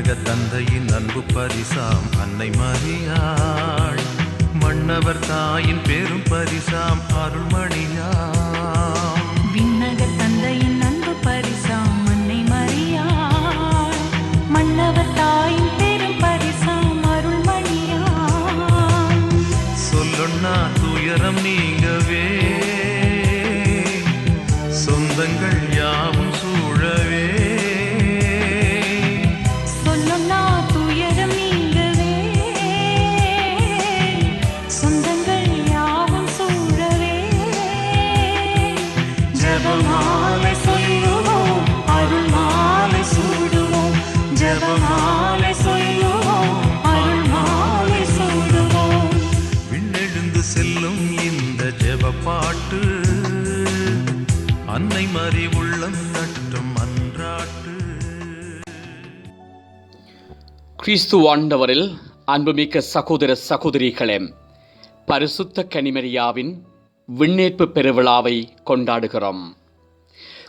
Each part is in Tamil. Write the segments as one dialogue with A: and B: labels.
A: விண்ணக தந்தையின் அன்பு பரிசாம். அன்னை மரியாள் மன்னவர் தாயின் பெரும் பரிசாம். அருள்மணியாம்
B: விண்ணக தந்தையின் அன்பு பரிசாம். அன்னை மரியாள் மன்னவர் தாயின் பெரும் பரிசாம். அருள்மணியாம்
A: சொல்லொன்னா துயரம் நீங்கவே
B: ஜெபமாலை சொல்லுவோம் அருள் மாலை சூடுவோம்
A: விண்ணெழுந்து செல்லும் இந்த ஜெப பாட்டு அன்னை மறி உள்ளம் தட்டும் அன்றாட்டு.
C: கிறிஸ்து ஆண்டவரில் அன்புமிக்க சகோதர சகோதரிகளே பரிசுத்த கனிமரியாவின் விண்ணேற்பு பெருவிழாவை கொண்டாடுகிறோம்.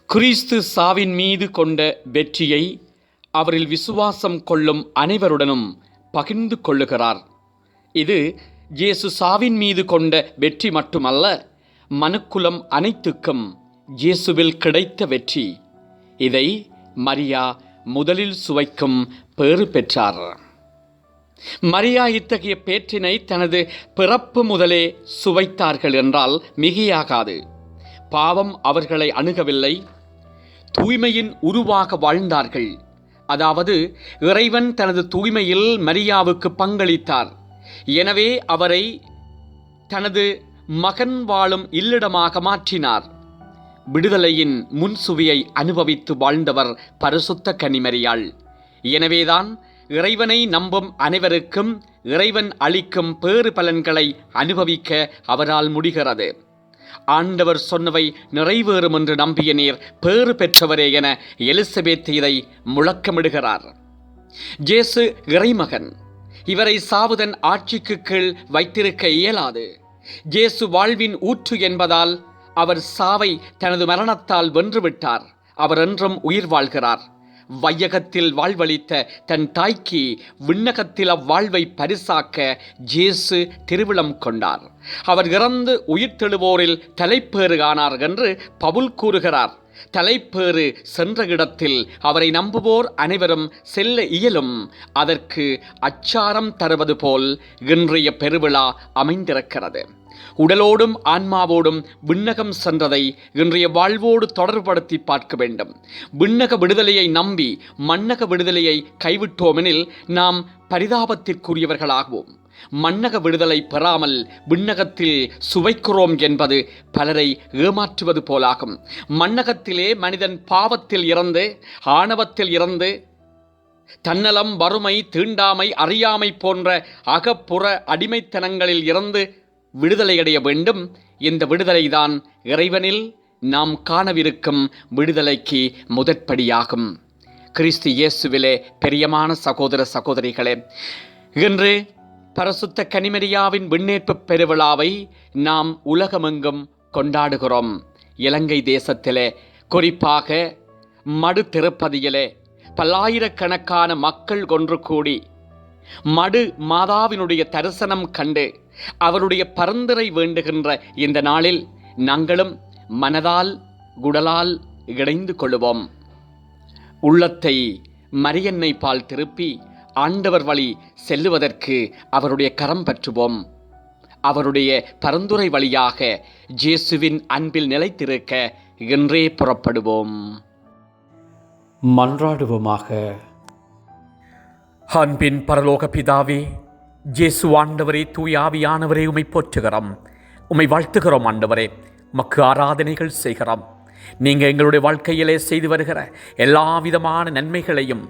C: கிறிஸ்து சாவின் மீது கொண்ட வெற்றியை அவரில் விசுவாசம் கொள்ளும் அனைவருடனும் பகிர்ந்து கொள்ளுகிறார். இது இயேசு சாவின் மீது கொண்ட வெற்றி மட்டுமல்ல மனுக்குலம் அனைத்துக்கும் இயேசுவில் கிடைத்த வெற்றி. இதை மரியா முதலில் சுவைக்கும் பேறு பெற்றார். மரியா இத்தகைய பேற்றினை தனது பிறப்பு முதலே சுவைத்தார்கள் என்றால் மிகையாகாது. பாவம் அவர்களை அணுகவில்லை. தூய்மையின் உருவாக வாழ்ந்தார்கள். அதாவது இறைவன் தனது தூய்மையில் மரியாவுக்கு பங்களித்தார். எனவே அவரை தனது மகன் வாழும் இல்லிடமாக மாற்றினார். விடுதலையின் முன்சுவையை அனுபவித்து வாழ்ந்தவர் பரிசுத்த கனிமரியாள். எனவேதான் இறைவனை நம்பும் அனைவருக்கும் இறைவன் அளிக்கும் பேறு பலன்களை அனுபவிக்க அவரால் முடிகிறது. ஆண்டவர் சொன்னவை நிறைவேறும் என்று நம்பிய நீர் பேறு பெற்றவரே என எலிசபெத் இதை முழக்கமிடுகிறார். ஜேசு இறைமகன். இவரை சாவுதன் ஆட்சிக்கு கீழ் வைத்திருக்க இயலாது. ஜேசு வாழ்வின் ஊற்று என்பதால் அவர் சாவை தனது மரணத்தால் வென்றுவிட்டார். அவர் என்றும் உயிர் வாழ்கிறார். வையகத்தில் வாழ்வளித்த தன் தாய்க்கு விண்ணகத்தில் அவ்வாழ்வை பரிசாக்க ஜேசு திருவிழம் கொண்டார். அவர் இறந்து உயிர்த்தெழுவோரில் தலைப்பேறு ஆனார் என்று பவுல் கூறுகிறார் தலைப்பேறு சென்ற இடத்தில் அவரை நம்புவோர் அனைவரும் செல்ல இயலும் அதற்கு அச்சாரம் தருவது போல் இன்றைய பெருவிழா அமைந்திருக்கிறது. உடலோடும் ஆன்மாவோடும் விண்ணகம் சென்றதை இன்றைய வாழ்வோடு தொடர்படுத்தி பார்க்க வேண்டும். விண்ணக விடுதலையை நம்பி மண்ணக விடுதலையை கைவிட்டோமெனில் நாம் பரிதாபத்திற்குரியவர்களாகுவோம். மன்னக விடுதலை பெறாமல் விண்ணகத்தில் சுவைக்கிறோம் என்பது பலரை ஏமாற்றுவது போலாகும். மன்னகத்திலே மனிதன் பாவத்தில் இறந்து ஆணவத்தில் இறந்து தன்னலம் வறுமை தீண்டாமை அறியாமை போன்ற அகப்புற அடிமைத்தனங்களில் இருந்து விடுதலையடைய வேண்டும். இந்த விடுதலைதான் இறைவனில் நாம் காணவிருக்கும் விடுதலைக்கு முதற்படியாகும். கிறிஸ்து இயேசுவிலே பெரியமான சகோதர சகோதரிகளே இன்று பரசுத்த கனிமரியாவின் விண்ணேற்பு பெருவிழாவை நாம் உலகமெங்கும் கொண்டாடுகிறோம். இலங்கை தேசத்திலே குறிப்பாக மடு திருப்பதியிலே பல்லாயிரக்கணக்கான மக்கள் கொன்று கூடி மடு மாதாவினுடைய தரிசனம் கண்டு அவருடைய பரந்தரை வேண்டுகின்ற இந்த நாளில் நாங்களும் மனதால் குடலால் இணைந்து கொள்வோம். உள்ளத்தை மரியன்னை பால் திருப்பி ஆண்டவர் வழி செல்லுவதற்கு அவருடைய கரம் பற்றுவோம். அவருடைய பரந்துரை வழியாக ஜேசுவின் அன்பில் நிலைத்திருக்க இன்றே புறப்படுவோம். மன்றாடுவோமாக. அன்பின் பரலோக பிதாவே ஜேசு ஆண்டவரே தூய் ஆவியானவரே உமை போற்றுகிறோம். உமை வாழ்த்துகிறோம் ஆண்டவரே மக்கு ஆராதனைகள் செய்கிறோம். நீங்கள் எங்களுடைய வாழ்க்கையிலே செய்து வருகிற எல்லா விதமான நன்மைகளையும்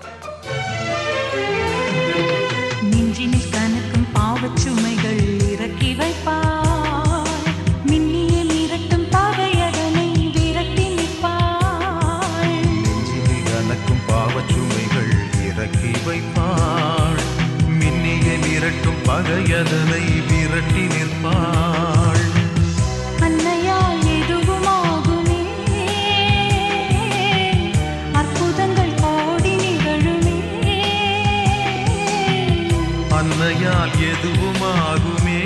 B: பகையதனை விரட்டி
A: நிற்பாள்.
B: அன்னையால் எதுவுமாகுமே. அற்புதங்கள் கோடி நிகழுமே.
A: அன்னையால் எதுவுமாகுமே.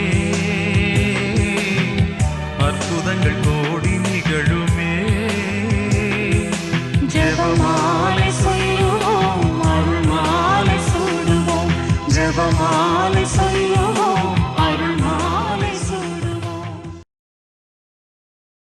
A: அற்புதங்கள் கோடி நிகழுமே.
B: ஜெபமாலை